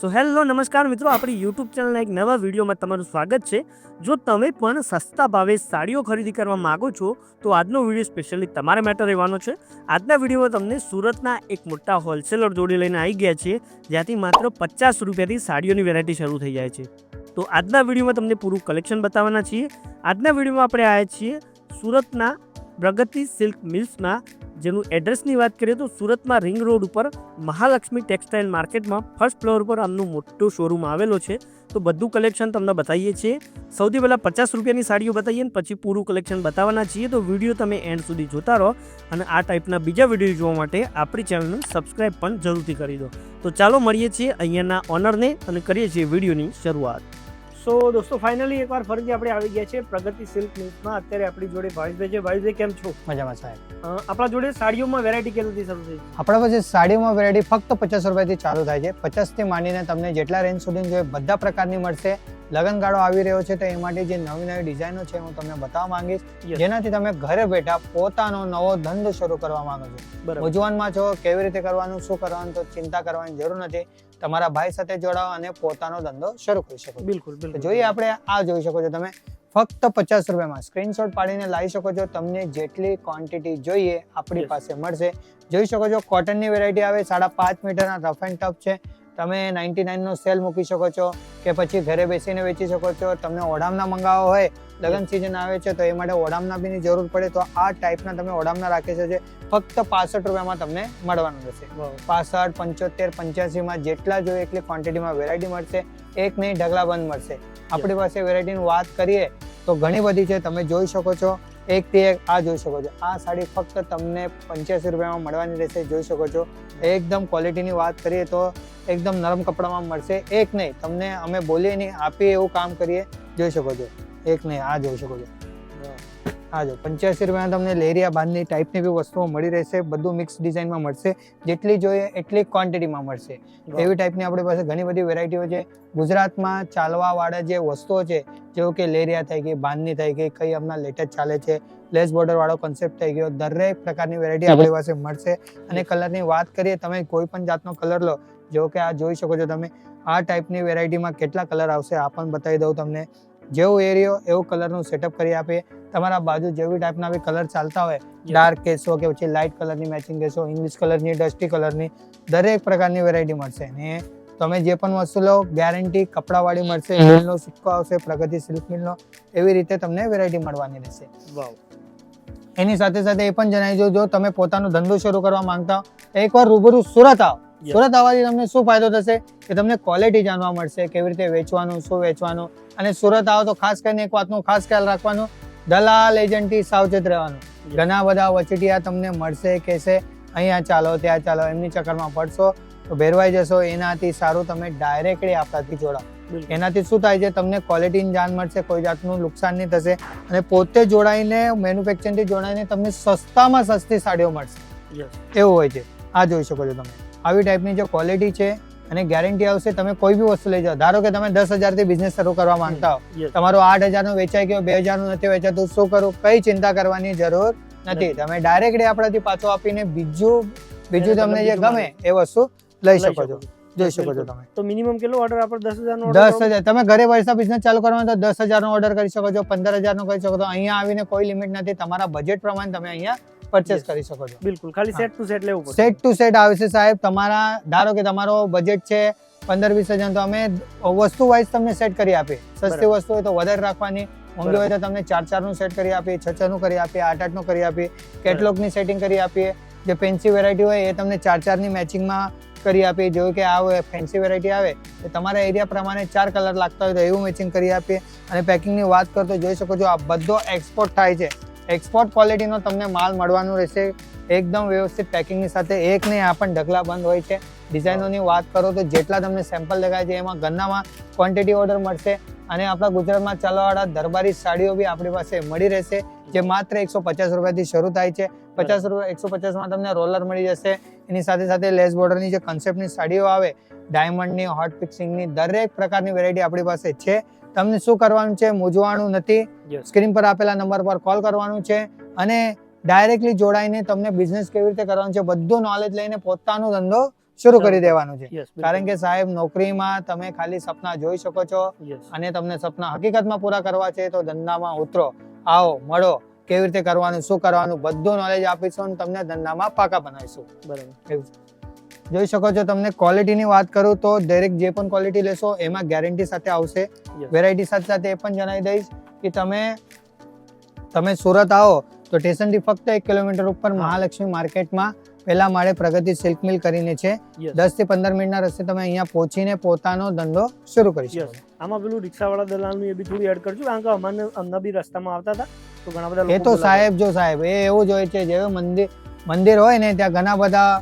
So hello નમસ્કાર મિત્રો. આપણી યુટ્યુબ ચેનલના એક નવા વિડીયોમાં તમારું સ્વાગત છે. જો તમે પણ સસ્તા ભાવે સાડીઓ ખરીદી કરવા માગો છો, તો આજનો વીડિયો સ્પેશિયલી તમારા માટે રહેવાનો છે. આજના વિડીયોમાં તમને સુરતના એક મોટા હોલસેલર જોડી લઈને આવી ગયા છે જ્યાંથી માત્ર પચાસ રૂપિયાથી સાડીઓની વેરાયટી શરૂ થઈ જાય છે. તો આજના વિડીયોમાં તમને પૂરું કલેક્શન બતાવવાના છીએ. આજના વિડીયોમાં આપણે આવ્યા છીએ સુરતના પ્રગતિ સિલ્ક મિલ્સના, જેનું એડ્રેસની વાત કરીએ તો સુરતમાં રિંગ રોડ ઉપર મહાલક્ષ્મી ટેક્સટાઇલ માર્કેટમાં ફર્સ્ટ ફ્લોર પર આમનું મોટું શોરૂમ આવેલો છે. તો બધું કલેક્શન તમને બતાવીએ છીએ. સૌથી પહેલાં પચાસ રૂપિયાની સાડીઓ બતાવીએ ને પછી પૂરું કલેક્શન બતાવવાના છીએ. તો વીડિયો તમે એન્ડ સુધી જોતા રહો અને આ ટાઈપના બીજા વીડિયો જોવા માટે આપણી ચેનલને સબસ્ક્રાઈબ પણ જરૂરથી કરી દો. તો ચાલો મળીએ છીએ અહીંયાના ઓનરને અને કરીએ છીએ વિડીયોની શરૂઆત. સો દોસ્તો ફાઇનલી એકવાર ફરીથી આપણે આવી ગયા છે પ્રગતિ સિલ્ક મિલ્સમાં અત્યારે આપણી જોડે ભાવેશભાઈ છે. ભાવેશભાઈ કેમ છો? મજામાં સાહેબ. આપણા જોડે સાડીઓમાં વેરાયટી કેટલી શરૂ થઈ? આપણા પાસે સાડીઓમાં વેરાયટી ફક્ત પચાસ રૂપિયાથી ચાલુ થાય છે. પચાસથી માંડીને તમને જેટલા રેન્જ સુધી જોઈએ બધા પ્રકારની મળશે. લગનગાળો આવી રહ્યો છે તો એ માટે જે નવી નવી ડિઝાઇનો છે હું તમને બતાવવા માંગીશ. જેનાથી તમે ઘરે બેઠા પોતાનો નવો ધંધો શરૂ કરવા માંગો છો. મૂંઝવણમાં છો કેવી રીતે કરવાનું શું કરવાનું તો ચિંતા કરવાની જરૂર નથી. તમારા ભાઈ સાથે જોડાઓ અને પોતાનો ધંધો શરૂ કરી શકો બિલકુલ બિલકુલ જોઈએ આપણે આ જોઈ શકો છો તમે. ફક્ત પચાસ રૂપિયામાં સ્ક્રીનશોટ પાડીને લાવી શકો છો. તમને જેટલી ક્વોન્ટિટી જોઈએ આપણી પાસે મળશે. જોઈ શકો છો કોટનની વેરાયટી આવે સાડા પાંચ મીટરના રફ એન્ડ ટફ છે. તમે નાઇન્ટી નાઇનનો સેલ મૂકી શકો છો કે પછી ઘરે બેસીને વેચી શકો છો. તમને ઓડામના મંગાવવા હોય લગ્ન સિઝન આવે છે તો એ માટે ઓડામના બીની જરૂર પડે તો આ ટાઈપના તમે ઓઢામના રાખી શકો છો. ફક્ત પાસઠ રૂપિયામાં તમને મળવાનું રહેશે. પાસઠ પંચોતેર પંચ્યાસીમાં જેટલા જોઈએ એટલી ક્વોન્ટિટીમાં વેરાયટી મળશે. એક નહીં ઢગલા બંધ મળશે. આપણી પાસે વેરાયટીની વાત કરીએ તો ઘણી બધી છે તમે જોઈ શકો છો. એક થી એક આ જોઈ શકો છો. આ સાડી ફક્ત તમને પંચ્યાસી રૂપિયામાં મળવાની રહેશે જોઈ શકો છો. એકદમ ક્વોલિટીની વાત કરીએ તો એકદમ નરમ કપડામાં મળશે. એક નહીં તમને અમે બોલીએ નહીં આપીએ એવું કામ કરીએ જોઈ શકો છો. એક નહીં આ જોઈ શકો છો. હા જો પંચ્યાસી રૂપિયામાં તમને લેરિયા બાંધની ટાઈપની બી વસ્તુઓ મળી રહેશે બધું મિક્સ ડિઝાઇનમાં મળશે. જેટલી જોઈએ એટલી ક્વોન્ટિટીમાં મળશે. એવી ટાઈપની આપણી પાસે ઘણી બધી વેરાયટીઓ છે. ગુજરાતમાં ચાલવાવાળા જે વસ્તુઓ છે જેવું કે લેરિયા થઈ ગઈ બાંધની થઈ ગઈ કઈ હમણાં લેટેસ્ટ ચાલે છે લેસ બોર્ડર વાળો કોન્સેપ્ટ થઈ ગયો દરેક પ્રકારની વેરાયટી આપણી પાસે મળશે. અને કલરની વાત કરીએ તમે કોઈ પણ જાતનો કલર લો જેવો કે આ જોઈ શકો છો તમે આ ટાઈપની વેરાયટીમાં કેટલા કલર આવશે આ પણ બતાવી દઉં તમને. જેવો એરિયો એવું કલરનું સેટઅપ કરી આપીએ. તમારા બાજુ જેવી ટાઈપના બી કલર ચાલતા હોય ડાર્ક કેસો કે પછી લાઇટ કલરની મેચિંગ કેસો ઇંગ્લિશ કલરની ડસ્ટી કલરની દરેક પ્રકારની વેરાયટી મળશે. ને તમે જે પણ વસ્તુ લો ગેરંટી કપડાવાળી મળશે મિલનો સિક્કો આવશે પ્રગતિ સિલ્ક મિલનો એવી રીતે તમને વેરાયટી મળવાની રહેશે. એની સાથે સાથે એ પણ જણાવી જો તમે પોતાનો ધંધો શરૂ કરવા માંગતા હો એકવાર રૂબરૂ સુરત આવો. સુરત આવવાથી તમને શું ફાયદો થશે? કે તમને ક્વોલિટી જાણવા મળશે કેવી રીતે વેચવાનું શું વેચવાનું. અને સુરત આવો તો ખાસ કરીને એક વાતનું ખાસ ખ્યાલ રાખવાનો દલાલ એજન્ટથી સાવચેત રહેવાનું. ઘણા બધા વચેટિયા તમને મળશે કહેશે અહીંયા ચાલો ત્યાં ચાલો એમની ચક્કરમાં પડશો તો ભેરવાઈ જશો એનાથી સારું તમે ડાયરેક્ટલી આપણાથી જોડાઓ. એનાથી શું થાય છે? તમને ક્વોલિટીની જાણ મળશે કોઈ જાતનું નુકસાન નહીં થશે અને પોતે જોડાઈને મેન્યુફેક્ચરિંગથી જોડાઈને તમને સસ્તામાં સસ્તી સાડીઓ મળશે. એવું હોય છે. આ જોઈ શકો છો તમે. આવી ટાઈપની જે ક્વોલિટી છે અને ગેરંટી આવશે તમે કોઈ બી વસ્તુ લઈ જાઓ. ધારો કે તમે દસ હજારથી બિઝનેસ શરૂ કરવા માંગતા હો. તમારો આઠ હજારનું વેચાઈ ગયો બે હજારનું નથી વેચાતું શું કરું? કઈ ચિંતા કરવાની જરૂર નથી. તમે ડાયરેક્ટલી આપણાથી પાછો આપીને બીજું બીજું તમને જે ગમે એ વસ્તુ લઈ લઈ શકો છો. જોઈ શકો છો તમે. તો મિનિમમ કેટલો ઓર્ડર આપણે દસ હજારનો દસ હજાર. તમે ઘરે પૈસા બિઝનેસ ચાલુ કરવાનો તો દસ હજારનો ઓર્ડર કરી શકો છો પંદર હજારનો કરી શકો છો. અહીંયા આવીને કોઈ લિમિટ નથી. તમારા બજેટ પ્રમાણે તમે અહીંયા પરચેસ કરી શકો છો. બિલકુલ. ખાલી સેટ ટુ સેટ લેવું પડશે. સેટ ટુ સેટ આવશે સાહેબ. તમારા ધારો કે તમારો બજેટ છે પંદર વીસ હજાર તો અમે વસ્તુ વાઇઝ તમને સેટ કરી આપીએ. સસ્તી વસ્તુ હોય તો વધારે રાખવાની. મોંઘી હોય તો તમને ચાર ચારનું સેટ કરી આપીએ છ છ નું કરી આપીએ આઠ આઠનું કરી આપીએ કેટલોગની સેટિંગ કરી આપીએ. જે ફેન્સી વેરાયટી હોય એ તમને ચાર ચારની મેચિંગમાં કરી આપીએ. જેવું કે આ ફેન્સી વેરાયટી આવે તો તમારા એરિયા પ્રમાણે ચાર કલર લાગતા હોય તો એવું મેચિંગ કરી આપીએ. અને પેકિંગની વાત કરતો જોઈ શકો છો આ બધો એક્સપોર્ટ થાય છે. એક્સપોર્ટ ક્વોલિટીનો તમને માલ મળવાનું રહેશે. એકદમ વ્યવસ્થિત પેકિંગની સાથે. એક નહીં, આ પણ ઢગલા બંધ હોય છે. ડિઝાઇનોની વાત કરો તો જેટલા તમને સેમ્પલ દેખાય છે, એમાં ગન્નામાં ક્વોન્ટિટી ઓર્ડર મળશે. અને આપણા ગુજરાતમાં ચાલવાવાળા દરબારી સાડીઓ બી આપણી પાસે મળી રહેશે, જે માત્ર એકસો પચાસ રૂપિયાથી શરૂ થાય છે. પચાસ રૂપિયા, એકસો પચાસમાં તમને રોલર મળી જશે. એની સાથે સાથે લેસ બોર્ડરની જે કન્સેપ્ટની સાડીઓ આવે ડાયમંડની હોટ ફિક્સિંગની દરેક પ્રકારની વેરાયટી આપણી પાસે છે. તમને શું કરવાનું છે? મૂંઝવાનું નથી. સ્ક્રીન પર આપેલા નંબર પર કોલ કરવાનું છે અને ડાયરેક્ટલી જોડાઈને તમને બિઝનેસ કેવી રીતે કરવાનું છે બધું નોલેજ લઈને પોતાનો ધંધો શરૂ કરી. દેવાનું છે. કારણ કે સાહેબ નોકરીમાં તમે ખાલી સપના જોઈ શકો છો અને તમને સપના હકીકતમાં પૂરા કરવા છે તો ધંધામાં ઉતરો આવો મળો કેવી રીતે કરવાનું શું કરવાનું બધું નોલેજ આપીશું અને તમને ધંધામાં પાકા બનાવીશું. બરાબર. જોઈ શકો છો તમને ક્વોલિટીની વાત કરું તો દરેક જે પણ ક્વોલિટી લેશો એમાં ગેરંટી સાથે આવશે. વેરાયટી સાથે સાથે એ પણ જણાવી દઈશ કે તમે તમે સુરત આવો તો સ્ટેશનથી ફક્ત એક કિલોમીટર ઉપર મહાલક્ષ્મી માર્કેટમાં પહેલા માળે પ્રગતિ સિલ્ક મિલ કરીને છે. દસથી પંદર મિનિટના રસ્તે તમે અહીંયા પહોંચીને પોતાનો ધંધો શરૂ કરી શકો. આમાં પેલું રિક્ષાવાળા દલાલનું એ બી થોડું એડ કરજો કારણ કે અમને અમને બી રસ્તામાં આવતા હતા તો ઘણા બધા એ તો સાહેબ જો સાહેબ એ એવું જ હોય છે જેવું મંદિર મંદિર હોય ને ત્યાં ઘણા બધા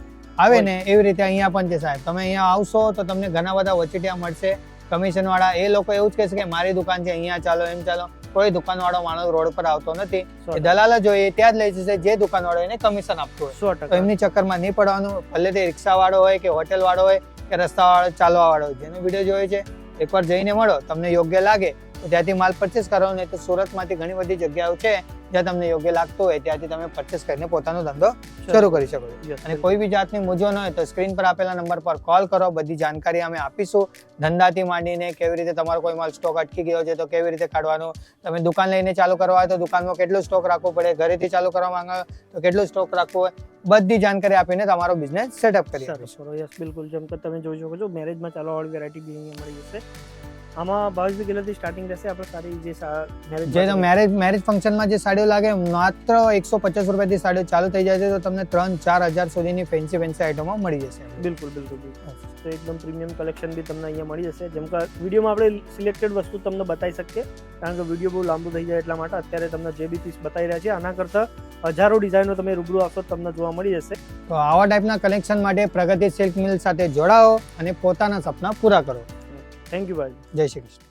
આવે ને એવી રીતે અહીંયા પણ છે સાહેબ. તમે અહીંયા આવશો તો તમને ઘણા બધા વચેટિયા મળશે. કમિશન વાળા એ લોકો એવું જ કહેશે કે મારી દુકાન છે અહીંયા ચાલો એમ ચાલો. કોઈ દુકાન વાળો માણસ રોડ પર આવતો નથી. દલાલ જ હોય એ ત્યાં જ લઈ જશે જે દુકાન વાળો એને કમિશન આપતું હોય. તો એમની ચક્કરમાં નહીં પડવાનું. ભલે તે રિક્ષા વાળો હોય કે હોટેલ વાળો હોય કે રસ્તા વાળો ચાલવા વાળો હોય. જેનો વીડિયો જોયો છે એકવાર જઈને મળો. તમને યોગ્ય લાગે. ત્યાંથી માલ પરચેસ કરો ને તો સુરતમાંથી ઘણી બધી જગ્યાઓ છે જ્યાં તમને યોગ્ય લાગતું હોય ત્યાંથી તમે પરચેસ કરીને પોતાનો ધંધો શરૂ કરી શકો છો. અને કોઈ બી જાતની મૂંઝવણ હોય તો સ્ક્રીન પર આપેલા નંબર પર કોલ કરો બધી જાણકારી અમે આપીશું. ધંધાથી માંડીને કેવી રીતે તમારો કોઈ માલ સ્ટોક અટકી ગયો છે તો કેવી રીતે કાઢવાનો? તમે દુકાન લઈને ચાલુ કરવા હોય તો દુકાનમાં કેટલો સ્ટોક રાખવો પડે? ઘરેથી ચાલુ કરવા માંગો તો કેટલો સ્ટોક રાખવો હોય? બધી જાણકારી આપીને તમારો બિઝનેસ સેટઅપ કરી શકો સરસ યસ બિલકુલ. જેમ કે તમે જોઈ શકો છો મેરેજમાં ચાલો ઓલ વેરાયટી બી અહીંયા મળી જશે. આમાં ભાવેશભાઈ કિલોથી સ્ટાર્ટિંગ રહેશે આપણે સારી જે મેરેજ જે મેરેજ મેરેજ ફંક્શનમાં જે સાડીઓ લાગે માત્ર એકસો પચાસ રૂપિયાથી સાડીઓ ચાલુ થઈ જાય છે તો તમને ત્રણ ચાર હજાર સુધીની ફેન્સી ફેન્સી આઈટમો મળી જશે. બિલકુલ બિલકુલ બિલકુલ. તો એકદમ પ્રીમિયમ કલેક્શન બી તમને અહીંયા મળી જશે. જેમ કે વિડીયોમાં આપણે સિલેક્ટેડ વસ્તુ તમને બતાવી શકીએ. કારણ કે વીડિયો બહુ લાંબુ થઈ જાય એટલા માટે અત્યારે તમને જે બી પીસ બતાવી રહ્યા છે આના કરતાં હજારો ડિઝાઇનો તમે રૂબરૂ આવશો તમને જોવા મળી જશે. તો આવા ટાઈપના કલેક્શન માટે પ્રગતિ સિલ્ક મિલ સાથે જોડાઓ અને પોતાના સપના પૂરા કરો. થેન્ક યુ ભાઈ. જય શ્રી કૃષ્ણ.